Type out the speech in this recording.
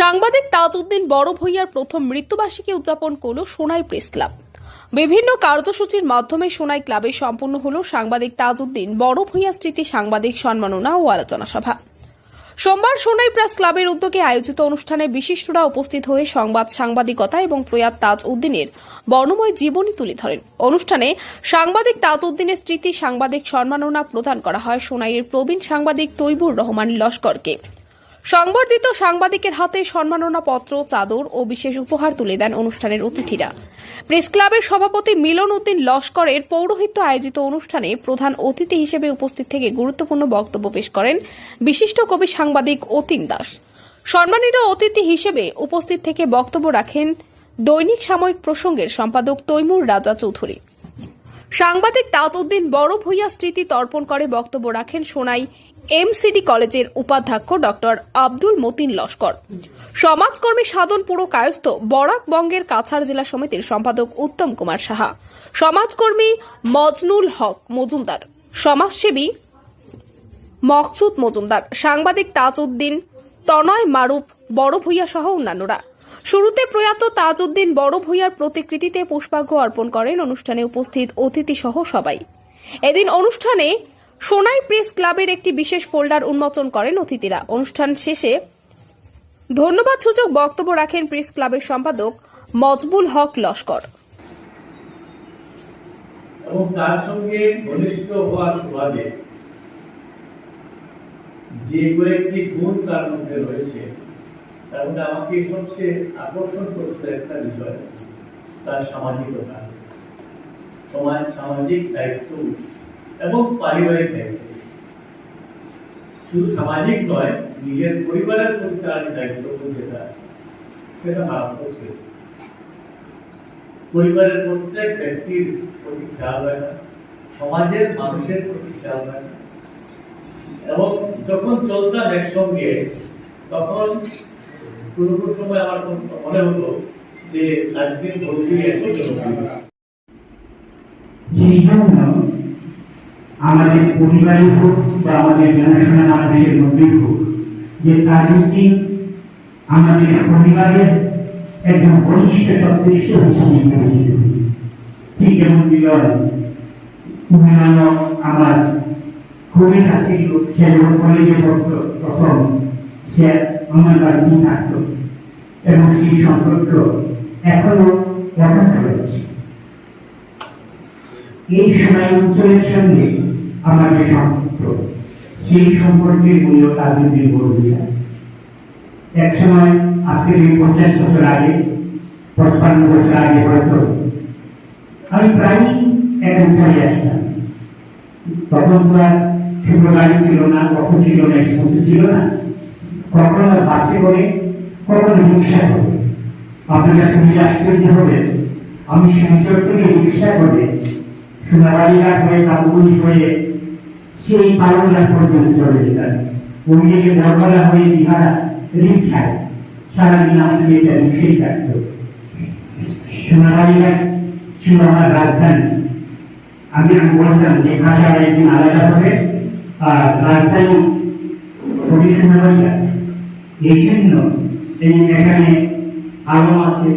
সাংবাদিক তাজউদ্দিন বড় ভূঁইয়ার প্রথম মৃত্যুবার্ষিকী উদযাপন করল সোনাই প্রেস ক্লাব। বিভিন্ন কার্যসূচির মাধ্যমে সোনাই ক্লাবে সম্পন্ন হল সাংবাদিক তাজউদ্দিন বড় ভূঁইয়া স্মৃতি সাংবাদিক সম্মাননা ও আলোচনা সভা। সোমবার সোনাই প্রেস ক্লাবের উদ্যোগে আয়োজিত অনুষ্ঠানে বিশিষ্টরা উপস্থিত হয়ে সংবাদ সাংবাদিকতা এবং প্রয়াত তাজ উদ্দিনের বর্ণময় জীবনী তুলে ধরেন। অনুষ্ঠানে সাংবাদিক তাজ উদ্দিনের স্মৃতি সাংবাদিক সম্মাননা প্রদান করা হয় সোনাইয়ের প্রবীণ সাংবাদিক তৈবুর রহমান লস্করকে। সংবর্ধিত সাংবাদিকের হাতে সম্মাননা পত্র চাদর ও বিশেষ উপহার তুলে দেন অনুষ্ঠানের অতিথিরা। প্রেস ক্লাবের সভাপতি মিলন উদ্দিন লস্করের পৌরোহিত্য আয়োজিত অনুষ্ঠানে প্রধান অতিথি হিসেবে উপস্থিত থেকে গুরুত্বপূর্ণ বক্তব্য পেশ করেন বিশিষ্ট কবি সাংবাদিক অতীন দাস। সম্মানিত অতিথি হিসেবে উপস্থিত থেকে বক্তব্য রাখেন দৈনিক সাময়িক প্রসঙ্গের সম্পাদক তৈমুর রাজা চৌধুরী। সাংবাদিক তাজউদ্দিন বড় ভূঁইয়া স্মৃতি তর্পণ করে বক্তব্য রাখেন সোনাই এমসিডি কলেজের উপাধ্যক্ষ ডক্টর আব্দুল মতিন লস্কর। সমাজকর্মী সাধন পুরো কায়স্থ বরাক বঙ্গের কাছাড় জেলা সমিতির সম্পাদক উত্তম কুমার সাহা। সমাজকর্মী মজনুল হক মজুমদার। সমাজসেবী মকসুদ মজুমদার। সাংবাদিক তাজউদ্দিন, তনয় মারুফ, বড় ভূঁইয়া সহ অন্যান্যরা। শুরুতে প্রয়াত তাজউদ্দিন বড় ভূঁইয়ার প্রতিকৃতিতে পুষ্পার্ঘ্য অর্পণ করেন। অনুষ্ঠানে উপস্থিত অতিথি সহ সবাই। এদিন অনুষ্ঠানে সোনাই প্রেস ক্লাবের একটি বিশেষ ফোল্ডার উন্মোচন করেন অতিথিরা। অনুষ্ঠান শেষে ধন্যবাদ সূচক বক্তব্য রাখেন প্রেস ক্লাবের সম্পাদক মজবুল হক লস্কর। এবং তার সঙ্গে ঘনিষ্ঠ হওয়ার সুবাদে যে কয়েকটি গুণ তার মধ্যে রয়েছে, তার মধ্যে আমাকে সবচেয়ে আকর্ষণ করতে একটা বিষয়, তার সামাজিকতা। সমাজ, সামাজিক দায়িত্ব এবং পারিবারিক দায়িত্ব। শুধু সামাজিক নয়, নিজের পরিবারের প্রতি তার যে দায়িত্ব যেটা সেটা মারাত্মক ছিল পরিবারের প্রত্যেক ব্যক্তির প্রতি খেয়াল রাখা, সমাজের মানুষের প্রতি খেয়াল রাখা এবং যখন চলতাম একসঙ্গে, তখন কোনো কোনো সময় আমার মনে হতো যে আজকের বদলি এত জন্য আমাদের পরিবারে হোক বা আমাদের জানাশোনা মানুষের মধ্যে হোক, যে তাজউদ্দিন আমাদের পরিবারের একজন ঘনিষ্ঠ সদস্য হিসেবে পরিচিত। ঠিক যেমন বিলয় অন্যান্য আমার খুবই কাছে সে যখন কলেজে পড়তো তখন সে আমার বাড়িতেই থাকতো এবং সেই সম্পর্ক এখনও এই সময় অঞ্চলের সঙ্গে আমাদের সম্পর্ক সেই সম্পর্কের মূল্য তাদের বলে যায় এক সময় আজকে পঞ্চাশ বছর আগে, পঁচপান্ন বছর আগে হয়তো, আমি প্রায় এক অঞ্চলে আসতাম। তখন তো আর ছোট গাড়ি ছিল না, কখন ছিল না সমুদ্র ছিল না। কখনো বাসে করে, কখনো রিক্সা করে। আপনারা শুনে আশ্চর্য হবে আমি সংসদ থেকে রিক্সা করে সোনাবাড়িঘাট হয়ে কাবুলি হয়ে সেই পালনঘাট পর্যন্ত চলে যেতাম ওইদিকে বরবলা হয়ে বিহারা রিক্সায় সারাদিন আসলে এটা রিক্সেই থাকত। সোনাবাড়িঘাট ছিল আমার রাজধানী। আমি বলতাম যে ভাষার একদিন আলাদা হবে, আর রাজধানী খুবই সোনাবাড়িঘাট এই জন্য এই এখানে আলো আছে।